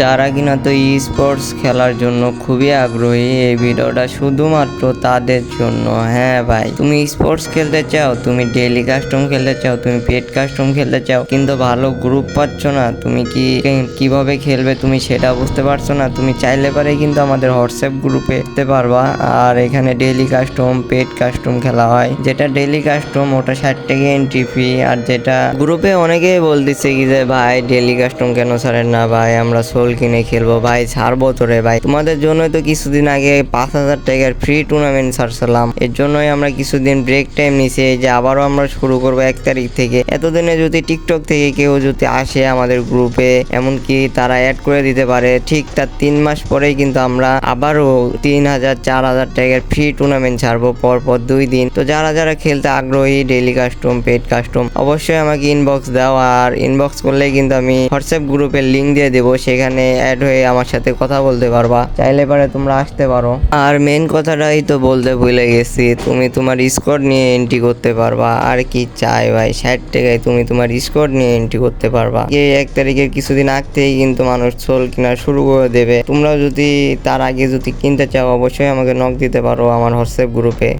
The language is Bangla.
যারা কিনা তো ই স্পোর্টস খেলার জন্য খুবই আগ্রহী এই ভিডিওটা শুধুমাত্র তাদের জন্য। হ্যাঁ ভাই, তুমি স্পোর্টস খেলতে চাও, তুমি ডেইলি কাস্টম খেলতে চাও, তুমি পেড কাস্টম খেলতে চাও, কিন্তু ভালো গ্রুপ পাচ্ছ না, তুমি কি কীভাবে খেলবে তুমি সেটা বুঝতে পারছ না, তুমি চাইলে পারে কিন্তু আমাদের হোয়াটসঅ্যাপ গ্রুপে যেতে পারবা। আর এখানে ডেলি কাস্টম পেড কাস্টম খেলা হয়, যেটা ডেইলি কাস্টম ওটা ষাট টাকা এন্ট্রি ফি আর যেটা গ্রুপে অনেকেই বলতেছে কি যে, ভাই ডেইলি কাস্টম কেন ছাড়েন না ভাই? আমরা সোল কিনে খেলব, ভাই ছাড়বো তো রে ভাই। তোমাদের জন্যই তো কিছুদিন আগে পাঁচ হাজার টাকার ফ্রি টুর্নামেন্ট ছাড়ছিলাম। এর জন্যই আমরা কিছুদিন ব্রেক টাইম নিছি যে আবারও আমরা শুরু করব এক তারিখ থেকে। এতদিনে যদি টিকটক থেকে কেউ যদি আসে আমাদের গ্রুপে এমনকি তারা অ্যাড করে দিতে পারে, ঠিক তার তিন মাস পরেই কিন্তু আমরা আবারও তিন হাজার, চার হাজার টাকার ফ্রি টুর্নামেন্ট ছাড়বো পর পর দুই দিন। তো যারা যারা খেলতে আগ্রহী ডেইলি কাস্টম পেড কাস্টম অবশ্যই আমাকে ইনবক্স দাও। আর ইনবক্স করলে কিন্তু আমি হোয়াটসঅ্যাপ গ্রুপের লিঙ্ক দিয়ে দেবো, সেখানে অ্যাড হয়ে আমার সাথে কথা বলতে পারবা। চাইলে পারে তোমরা আসতে পারো। আর মেন কথাটাই তো বলতে ভুলে গেছি, তুমি তোমার স্কোর নিয়ে এন্ট্রি করতে পারবা। আর কি চাই ভাই, ষাট টাকায় তুমি তোমার স্কোর নিয়ে এন্ট্রি করতে পারবা। এই এক তারিখের কিছুদিন আগ থেকেই কিন্তু মানুষ সোল কেনা শুরু করে দেবে। তোমরাও যদি তার আগে যদি কিনতে চাও, অবশ্যই আমাকে নক দিতে পারো আমার হোয়াটসঅ্যাপ গ্রুপে